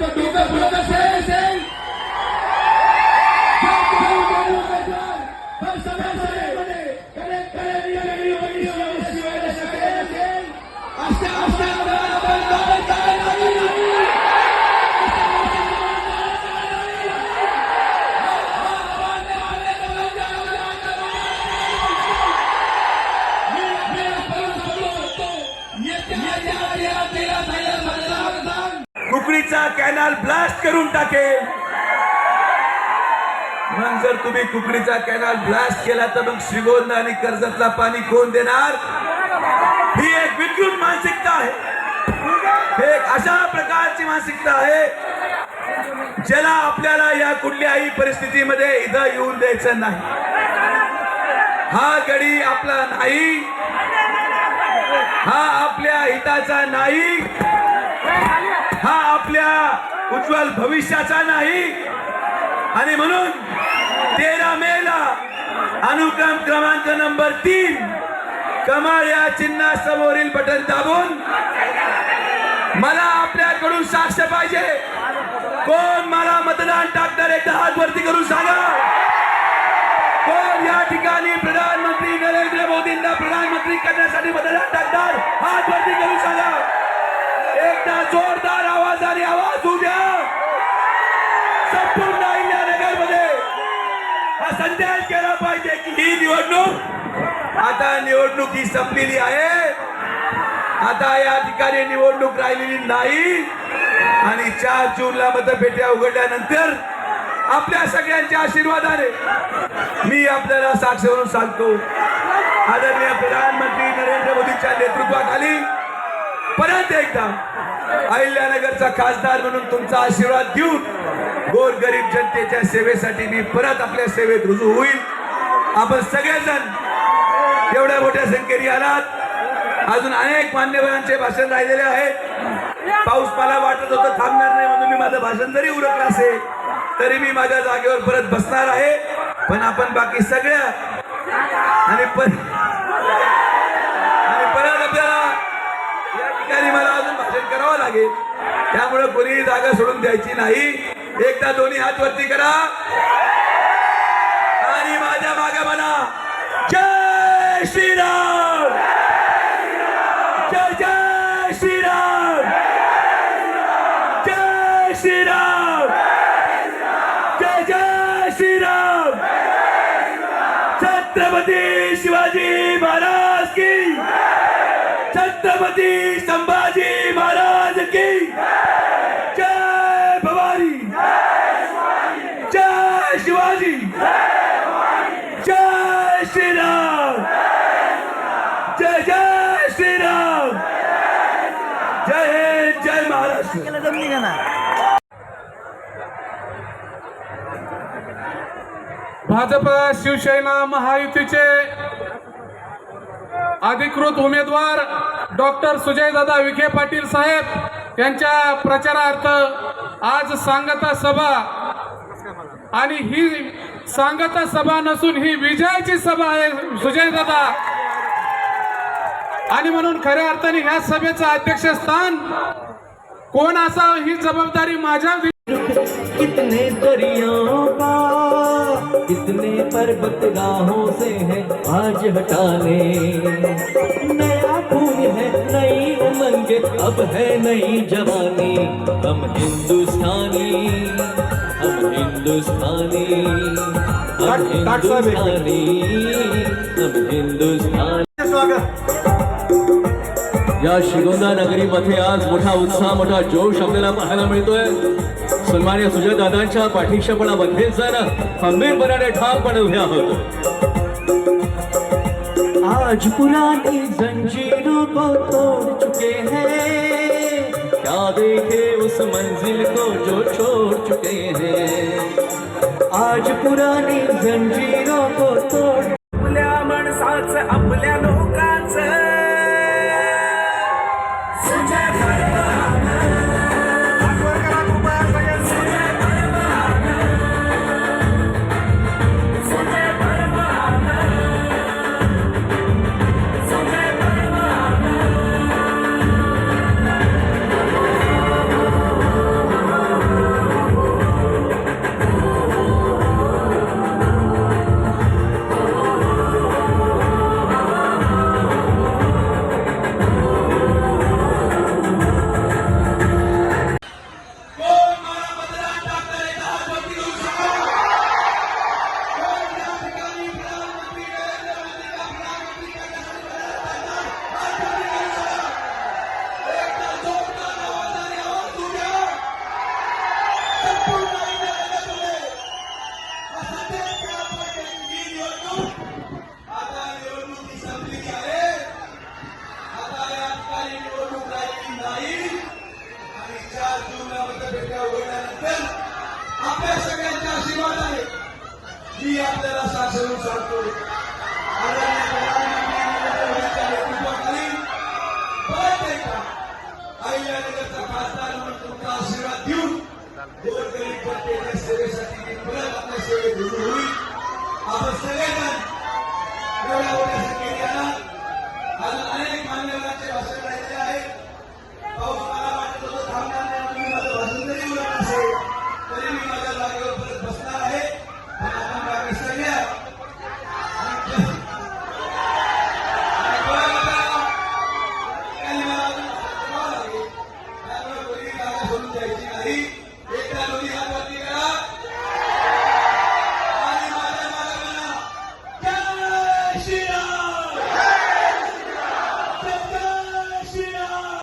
तो डोकं फुलत असेल पण कुकडीचा कॅनल ब्लास्ट करून टाकेल. मग जर तुम्ही कुकडीचा कॅनल ब्लास्ट केला तर मग श्रीगोंदा आणि कर्जतला पाणी कोण देणार? ही एक विकृत मानसिकता आहे. एक अशा प्रकारची मानसिकता आहे ज्याला आपल्याला या कुठल्याही परिस्थितीमध्ये इथं येऊन द्यायचं नाही. हा गडी आपला नाही. हा आपल्या हिताचा नाही. हा आपल्या उज्ज्वल भविष्याचा नाही. आणि म्हणून तेरा मेला अनुक्रम क्रमांक नंबर तीन कमाळ या चिन्हा समोरील बटन दाबून मला आपल्याकडून साक्ष पाहिजे. कोण मला मतदान टाकणार एकदा हात वरती करून सांगा. कोण या ठिकाणी प्रधानमंत्री नरेंद्र मोदींना प्रधानमंत्री करण्यासाठी मतदान टाकणार? हात वरती करून सांगा. एकदा जोरदार आवाजाने आवाज उद्या. द्या संपूर्ण अहिल्यानगरमध्ये हा संदेश केला पाहिजे की ही निवडणूक आता निवडणूक ही संपलेली आहे. आता या ठिकाणी निवडणूक राहिलेली नाही. आणि चार जूनला मतपेट्या उघडल्यानंतर आपल्या सगळ्यांच्या आशीर्वादाने मी आपल्याला साक्ष म्हणून सांगतो. आदरणीय प्रधानमंत्री नरेंद्र मोदींच्या नेतृत्वाखाली परत एकदा अहिल्यानगरचा खासदार म्हणून तुमचा आशीर्वाद घेऊन गोरगरीब जनतेच्या सेवेसाठी मी परत आपल्या सेवेत रुजू होईल. आपण सगळेजण एवढ्या मोठ्या संख्येने आलात. अजून अनेक मान्यवरांचे भाषण राहिलेले आहेत. पाऊस मला वाटत होतं थांबणार नाही म्हणून मी माझं भाषण जरी उरकलं असेल तरी मी माझ्या जागेवर परत बसणार आहे. पण आपण बाकी सगळ्या आणि पण शासन करावं लागेल. त्यामुळे कोणी जागा सोडून द्यायची नाही. एकदा दोन्ही हात वरती करा. आणि माझ्या मागे म्हणा जय श्रीराम. जय जय श्रीराम. जय श्रीराम. जय जय श्रीराम. छत्रपती शिवाजी महाराज की छत्रपती संभाजी महाराज की जय भवानी। जय शिवाजी। जय श्रीराम। जय जय श्रीराम। जय जय महाराष्ट्र। भाजप शिवसेना महायुतीचे अधिकृत उमेदवार डॉक्टर सुजयदादा विखे पाटील साहेब यांच्या प्रचारार्थ आज सांगता सभा. आणि ही सांगता सभा नसून ही विजयाची सभा आहे सुजयदादा आणि म्हणून खऱ्या अर्थाने ह्या सभेचं अध्यक्षस्थान कोण असावं ही जबाबदारी माझ्या कितने दरियाओं का कितने पर्वत राहों से है आज हटाने। नया खून है नई उमंग अब है नई जवानी। हम हिंदुस्तानी हम हिंदुस्तानी हम. हिंदुस्तानी हम हिंदुस्तानी। या श्रीगोंदा नगरीमध्ये आज मोठा उत्साह मोठा जोश आपल्याला पाहायला मिळतोय. सन्मान्य सुजय दादांच्या पाठीशी पण बंधीत जण खंबीरपणाने ठामपणे उभे आहोत. आज पुरानी जंजीरों को तोड़ चुके हैं. क्या देखे उस मंजिल को जो छोड़ चुके हैं? आज पुरानी जंजीरों को तोड़ आपल्या माणसाचं आपल्या लोकांचं. अतिशय रुजू होईल आपण सगळेजण एवढ्या मोठ्या संख्येने आज अनेक मान्यवरांचे भाषण राहिले आहे पाऊस मला वाटत होतं थांबणार नाही म्हणून माझं भाषण जरी उलट असेल तरी मी माझ्या जागेवर परत बसणार आहे पण आपण बाकी सगळ्या आणि गोळ्या त्यांनी मला अजून सांगावं